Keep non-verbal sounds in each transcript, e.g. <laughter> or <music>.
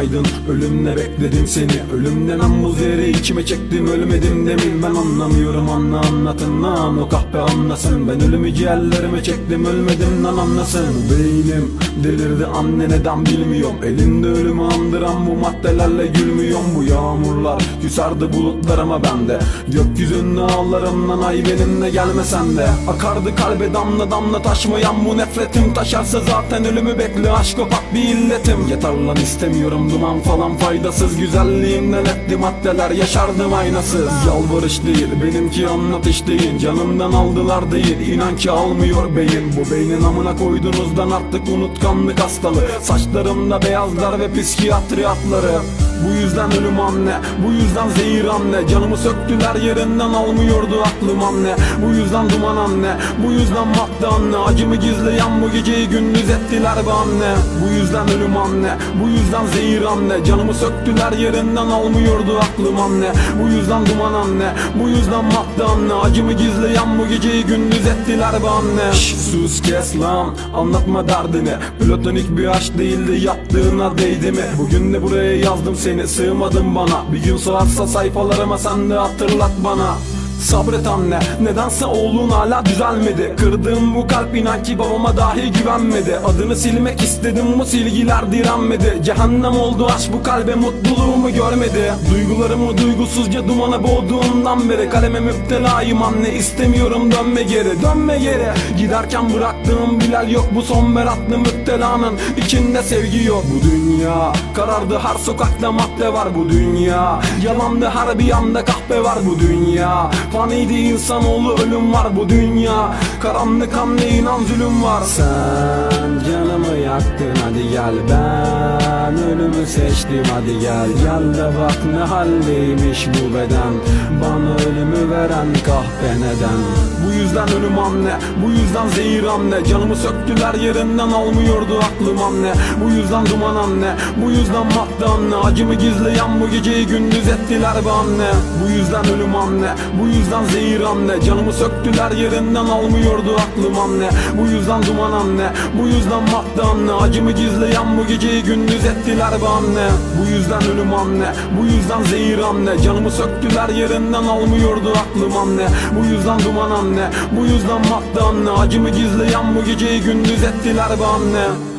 Günaydın ölümle bekledim seni. Ölümden an buz yeri içime çektim Ölmedim demin. Ben anlamıyorum anla anlatın lan O kahpe anlasın. Ben ölümü ciğerlerime çektim Ölmedim lan anlasın. Beynim delirdi anne neden bilmiyorum. Elinde ölümü andıran bu maddelerle gülmüyorum. Bu yağmurlar küserdi bulutlarıma bende Gökyüzünde ağlarımdan ay benimle gelmesen de Akardı kalbe damla damla taşmayan bu nefretim Taşarsa zaten ölümü bekle aşk opak bir illetim Yeter lan istemiyorum duman falan faydasız Güzelliğimden etti maddeler yaşardım aynasız Yalvarış değil benimki anlatış değil Canımdan aldılar değil inan ki almıyor beyin Bu beynin amına koydunuzdan artık unutkanlık hastalığı Saçlarımda beyazlar ve psikiyatri hatları bu yüzden ölüm anne Bu yüzden zehir anne. Canımı söktüler yerinden almıyordu aklım anne. Bu yüzden duman anne Bu yüzden madde anne. Acımı gizleyen bu geceyi gündüz ettiler be anne. Bu yüzden ölüm anne Bu yüzden zehir anne. Canımı söktüler yerinden almıyordu aklım anne. Bu yüzden duman anne Bu yüzden madde anne. Acımı gizleyen bu geceyi gündüz ettiler be anne. Şş, sus kes lan. Anlatma derdini. Platonik bir aşk değildi yaptığına değdi mi? Bugün de buraya yazdım seni sığmadın bana. Bir gün sorarsa sayfalarıma sen de hatırlat bana Sabret anne nedense oğlun hala düzelmedi. Kırdığım bu kalp inan ki babama dahi güvenmedi. Adını silmek istedim bu silgiler direnmedi. Cehennem oldu aşk bu kalbe mutluluğumu görmedi. Duygularımı duygusuzca dumana boğduğumdan beri Kaleme müptelayım anne. İstemiyorum dönme geri Dönme geri. Giderken bıraktığım Bilal yok bu son meraklı müptelanın içinde sevgi yok. Bu dünya karardı her sokakta madde var bu dünya. Yalandı her bir yanda kahpe var bu dünya Faniydi insanoğlu ölüm var bu dünya. Karanlık anne inan zulüm var. Sen canımı yaktın hadi gel. Ben ölümü seçtim hadi gel. Gel de bak ne haldeymiş bu beden. Bana ölümü veren kahpe neden? Bu yüzden ölüm anne Bu yüzden zehir anne Canımı söktüler yerinden almıyordu aklım anne Bu yüzden duman anne Bu yüzden madde anne Acımı gizleyen bu geceyi gündüz ettiler be anne Bu yüzden ölüm anne Bu yüzden zehir anne. Canımı söktüler yerinden almıyordu aklım anne. Bu yüzden duman anne Bu yüzden madde anne. Acımı gizleyen bu geceyi gündüz ettiler be anne. Bu yüzden ölüm anne Bu yüzden zehir anne. Canımı söktüler yerinden almıyordu aklım anne. Bu yüzden duman anne Bu yüzden madde anne. Acımı gizleyen bu geceyi gündüz ettiler be anne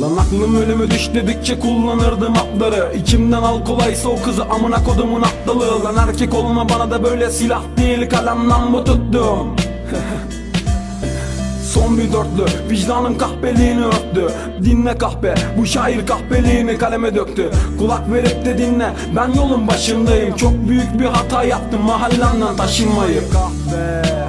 Lan aklım ölümü düş dedikçe kullanırdım atları. İçimden al kolaysa o kızı amına kodumun aptalı Lan erkek olma bana da böyle silah değil kalemden bu tuttum. <laughs> Son bir dörtlü Vicdanım kahpeliğini örttü. Dinle kahpe Bu şair kahpeliğini kaleme döktü. Kulak verip de dinle Ben yolun başındayım. Çok büyük bir hata yaptım Mahallemden taşınmayı. Kahpe